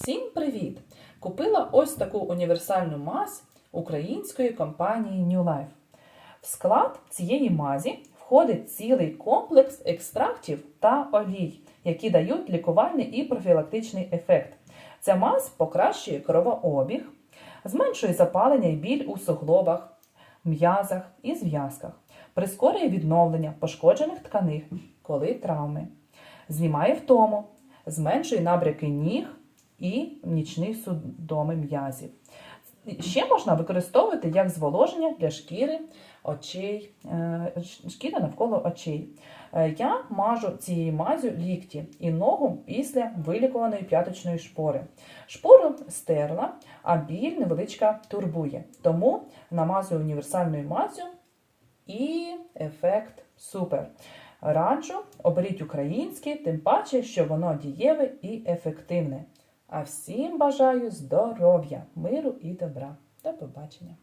Всім привіт! Купила ось таку універсальну мазь української компанії New Life. В склад цієї мазі входить цілий комплекс екстрактів та олій, які дають лікувальний і профілактичний ефект. Ця мазь покращує кровообіг, зменшує запалення і біль у суглобах, м'язах і зв'язках, прискорює відновлення пошкоджених тканин, коли травми, знімає втому, зменшує набряки ніг і нічні судоми м'язів. Ще можна використовувати як зволоження для шкіри, очей, е, шкіри навколо очей. Е, Я мажу цією мазю лікті і ногу після вилікуваної п'яточної шпори. Шпору стерла, а біль невеличка турбує. Тому намазую універсальною мазю і ефект супер. Раджу, оберіть українське, тим паче, що воно дієве і ефективне. А всім бажаю здоров'я, миру і добра. До побачення!